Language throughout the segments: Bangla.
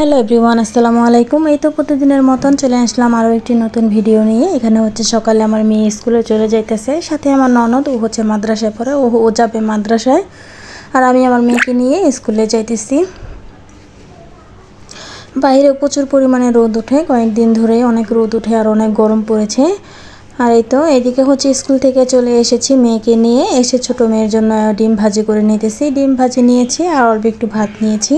হ্যালো এভরিওয়ান, আসসালামু আলাইকুম। এই তো প্রতিদিনের মতন চলে আসলাম আরও একটি নতুন ভিডিও নিয়ে। এখানে হচ্ছে সকালে আমার মেয়ে স্কুলে চলে যাইতেছে। সাথে আমার ননদ, ও হচ্ছে মাদ্রাসায় পড়ে, ও ও যাবে মাদ্রাসায়। আর আমি আমার মেয়েকে নিয়ে স্কুলে যাইতেছি। বাইরে প্রচুর পরিমাণে রোদ ওঠে কয়েকদিন ধরে অনেক রোদ উঠে আর অনেক গরম পড়েছে। আর এই তো এদিকে হচ্ছে স্কুল থেকে চলে এসেছি মেয়েকে নিয়ে। এসে ছোট মেয়ের জন্য ডিম ভাজি করে নিতেছি। ডিম ভাজি নিয়েছি আর অল্প একটু ভাত নিয়েছি।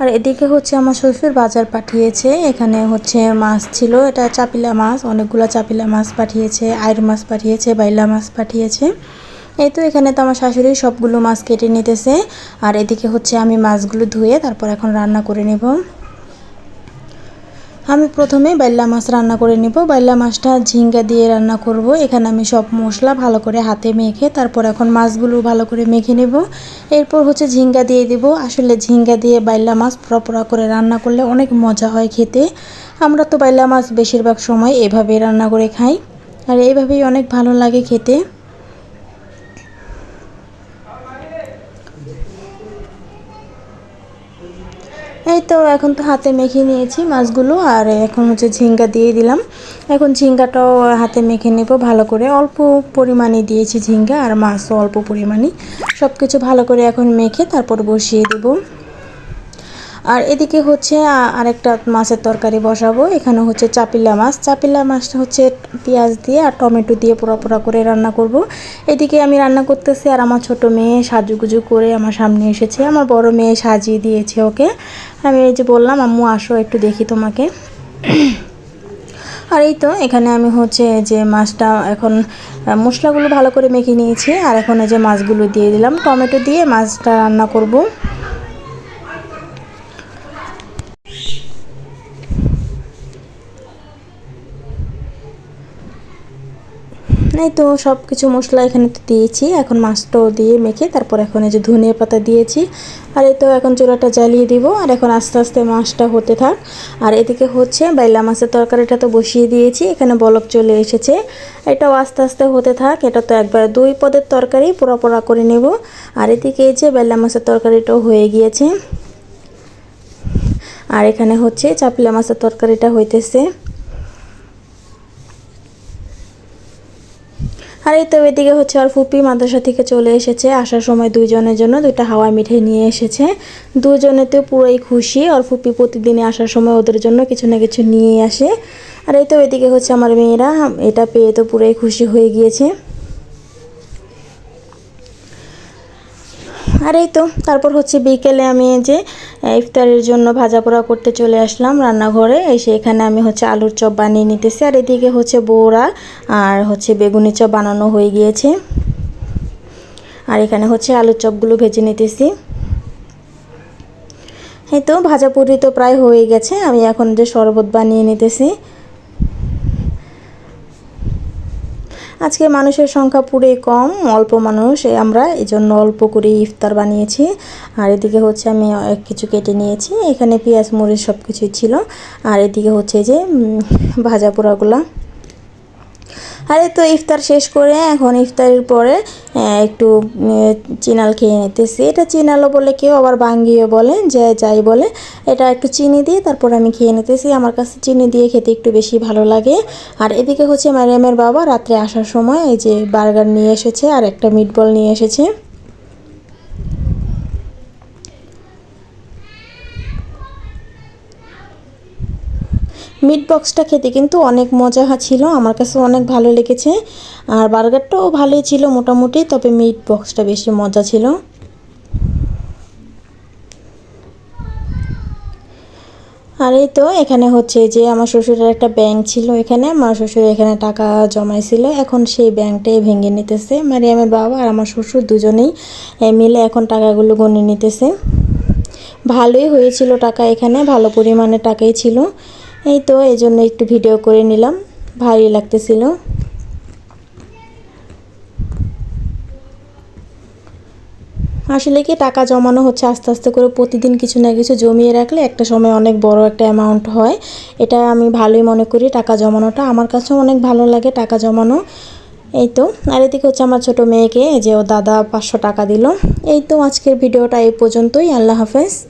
আর এদিকে হচ্ছে আমার শ্বশুর বাজার পাঠিয়েছে। এখানে হচ্ছে মাছ ছিল, এটা চাপিলা মাছ, অনেকগুলো চাপিলা মাছ পাঠিয়েছে আয়ের মাছ পাঠিয়েছে, বাইলা মাছ পাঠিয়েছে। এই তো এখানে তো আমার শাশুড়ি সবগুলো মাছ কেটে নিতেছে। আর এদিকে হচ্ছে আমি মাছগুলো ধুয়ে তারপর এখন রান্না করে নেব। আমি প্রথমে বাইল্লা মাছ রান্না করে নেব। বাইল্লা মাছটা ঝিঙ্গা দিয়ে রান্না করব। এখানে আমি সব মশলা ভালো করে হাতে মেখে তারপর এখন মাছগুলো ভালো করে মেখে নেব। এরপর হচ্ছে ঝিঙ্গা দিয়ে দিব। আসলে ঝিঙ্গা দিয়ে বাইল্লা মাছ পরা করে রান্না করলে অনেক মজা হয় খেতে। আমরা তো বাইল্লা মাছ বেশিরভাগ সময় এভাবে রান্না করে খাই। আর এইভাবেই অনেক ভালো লাগে খেতে। এই তো এখন তো হাতে মেখে নিয়েছি মাছগুলো, আর এখন হচ্ছে ঝিঙ্গা দিয়ে দিলাম। এখন ঝিঙ্গাটাও হাতে মেখে নেব ভালো করে। অল্প পরিমাণে দিয়েছি ঝিঙ্গা আর মাছও অল্প পরিমাণে। সব কিছু ভালো করে এখন মেখে তারপর বসিয়ে দেবো। আর এদিকে হচ্ছে আরেকটা মাছের তরকারি বসাবো। এখানে হচ্ছে চাপিলা মাছ। চাপিলা মাছটা হচ্ছে পেঁয়াজ দিয়ে আর টমেটো দিয়ে পোড়া পোড়া করে রান্না করব। এদিকে আমি রান্না করতেছি আর আমার ছোট মেয়ে সাজুগুজু করে আমার সামনে এসেছে। আমার বড় মেয়ে সাজিয়ে দিয়েছে ওকে। আমি এই যে বললাম, আম্মু, আসো একটু দেখি তোমাকে। আর এই তো, এখানে আমি হচ্ছে যে মাছটা এখন মশলাগুলো ভালো করে মেখে নিয়েছি। আর এখন এই যে মাছগুলো দিয়ে দিলাম। টমেটো দিয়ে মাছটা রান্না করব। এই তো সব কিছু মশলা এখানে তো দিয়েছি। এখন মাছটাও দিয়ে মেখে তারপর এখন এই যে ধনিয়া পাতা দিয়েছি। আর এই তো এখন চুলাটা জ্বালিয়ে দিব। আর এখন আস্তে আস্তে মাছটা হতে থাক। আর এদিকে হচ্ছে বাইলা মাছের তরকারিটা তো বসিয়ে দিয়েছি। এখানে বলক চলে এসেছে। এটাও আস্তে আস্তে হতে থাক। এটা তো একবার দুই পদের তরকারি, পোড়া পোড়া করে নেব। আর এদিকে এই যে বাইলা মাছের তরকারিটাও হয়ে গিয়েছে। আর এখানে হচ্ছে চাপলা মাছের তরকারিটা হইতেছে। আর এই তো এদিকে হচ্ছে আর ফুপি মাদ্রাসা থেকে চলে এসেছে। আসার সময় দুইজনের জন্য দুইটা হাওয়া মিঠাই নিয়ে এসেছে। দুজনেতে পুরোই খুশি। আর ফুপি প্রতিদিনে আসার সময় ওদের জন্য কিছু না কিছু নিয়ে আসে। আর এই তো এদিকে হচ্ছে আমার মেয়েরা, এটা পেয়ে তো পুরোই খুশি হয়ে গিয়েছে। আর এই তো, তারপর হচ্ছে বিকেলে আমি যে ইফতারের জন্য ভাজা পোড়া করতে চলে আসলাম রান্নাঘরে। এসে এখানে আমি হচ্ছে আলুর চপ বানিয়ে নিতেছি। আর এদিকে হচ্ছে বৌরা আর হচ্ছে বেগুনি চপ বানানো হয়ে গিয়েছে। আর এখানে হচ্ছে আলুর চপগুলো ভেজে নিতেছি। এই তো ভাজা পুরি তো প্রায় হয়ে গেছে। আমি এখন যে শরবত বানিয়ে নিতেছি। আজকে মানুষের সংখ্যা পুরোই কম, অল্প মানুষ আমরা এই জন্য অল্প করে ইফতার বানিয়েছি। আর এদিকে হচ্ছে আমি কিছু কেটে নিয়েছি, এখানে পেঁয়াজ, মরিচ সব কিছুই ছিল। আর এদিকে হচ্ছে যে ভাজা পোড়াগুলা। আরে তো ইফতার শেষ করে এখন ইফতারের পরে একটু চিনাল খেয়ে নিতেছি। এটা চিনালও বলে কেউ, আবার বাঙ্গিও বলে, যে যাই বলে। এটা একটু চিনি দিয়ে তারপর আমি খেয়ে নিতেছি। আমার কাছে চিনি দিয়ে খেতে একটু বেশি ভালো লাগে। আর এদিকে হচ্ছে ম্যারিয়ামের বাবা রাত্রে আসার সময় এই যে বার্গার নিয়ে এসেছে আর একটা মিটবল নিয়ে এসেছে। মিট বক্সটা খেতে কিন্তু অনেক মজা ছিল, আমার কাছে অনেক ভালো লেগেছে। আর বার্গারটাও ভালোই ছিল মোটামুটি, তবে মিট বক্সটা বেশি মজা ছিল। আর এই তো এখানে হচ্ছে যে আমার শ্বশুরের একটা ব্যাংক ছিল এখানে, আমার শ্বশুর এখানে টাকা জমাইছিল, এখন সেই ব্যাংকটাই ভেঙে নিতেছে। মারিয়ামের বাবা আর আমার শ্বশুর দুজনেই মিলে এখন টাকাগুলো গনে নিতেছে। ভালোই হয়েছিল টাকা এখানে, ভালো পরিমাণে টাকাই ছিল। এই তো, এই জন্য একটু ভিডিও করে নিলাম। ভালোই লাগতেছিল। আসলে কি, টাকা জমানো হচ্ছে আস্তে আস্তে করে প্রতিদিন কিছু না কিছু জমিয়ে রাখলে একটা সময় অনেক বড় একটা অ্যামাউন্ট হয়। এটা আমি ভালোই মনে করি, টাকা জমানোটা। আমার কাছেও অনেক ভালো লাগে টাকা জমানো। এই তো, আর এদিকে হচ্ছে আমার ছোট মেয়েকে যে ও দাদা পাঁচশো টাকা দিল। এই তো আজকের ভিডিওটা এই পর্যন্তই। আল্লাহ হাফেজ।